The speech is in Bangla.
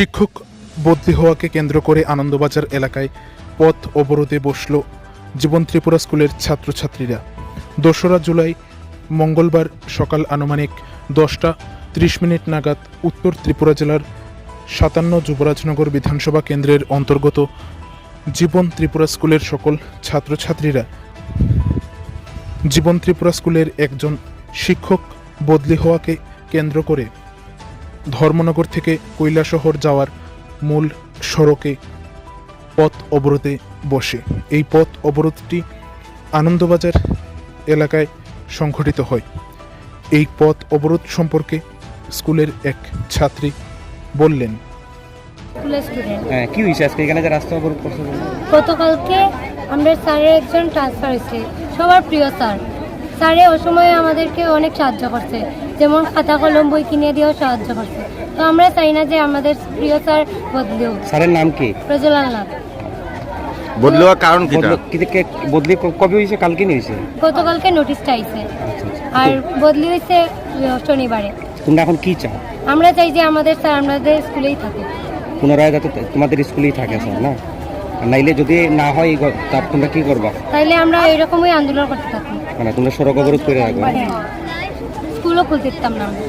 শিক্ষক বদলি হওয়াকে কেন্দ্র করে আনন্দবাজার এলাকায় পথ অবরোধে বসল জীবন ত্রিপুরা স্কুলের ছাত্রছাত্রীরা। দোসরা জুলাই মঙ্গলবার সকাল আনুমানিক দশটা ত্রিশ মিনিট নাগাদ উত্তর ত্রিপুরা জেলার সাতান্ন যুবরাজনগর বিধানসভা কেন্দ্রের অন্তর্গত জীবন ত্রিপুরা স্কুলের সকল ছাত্রছাত্রীরা জীবন ত্রিপুরা স্কুলের একজন শিক্ষক বদলি হওয়াকে কেন্দ্র করে ধর্মনগর থেকে কৈলাসহর যাওয়ার মূল সড়কে পথ অবরোধে বসে। এই পথ অবরোধটি আনন্দবাজার এলাকায় সংঘটিত হয়। এই পথ অবরোধ সম্পর্কে স্কুলের এক ছাত্রী বললেন হ্যাঁ কি হয়েছে আজকে? এখানে যে রাস্তা অবরোধ করছে? গতকালকে আমাদের স্যারের একজন ট্রান্সফার হয়েছে। সবার প্রিয় স্যার। স্যারে ওই সময় আমাদেরকে অনেক সাহায্য করছে। যেমন খাতা কলম বই কিনে দিয়েও সাহায্য করছে। তো আমরা চাই না যে আমাদের প্রিয় স্যার বদলি হোক। স্যারের নাম কি? প্রজ্বলাল নাথ। বদলি হওয়ার কারণ বদলি- কি থেকে বদলি কবে হয়েছে? কালকে নিয়ে হয়েছে? গতকালকে নোটিশটা আইছে। আচ্ছা, আচ্ছা। আর বদলি হয়েছে শনিবারে। তোমরা এখন কি চাও? আমরা চাই যে আমাদের স্যার আমাদের স্কুলেই থাকে। পুনরায় যাতে তোমাদের স্কুলেই থাকে স্যার না? নাইলে যদি না হয় তা তোমরা কি করবা? তাইলে আমরা এরকমই আন্দোলন করতে থাকি। মানে তোমরা সড়ক অবরোধ করে রাখবে স্কুলও খুলতে দিতাম না আমরা।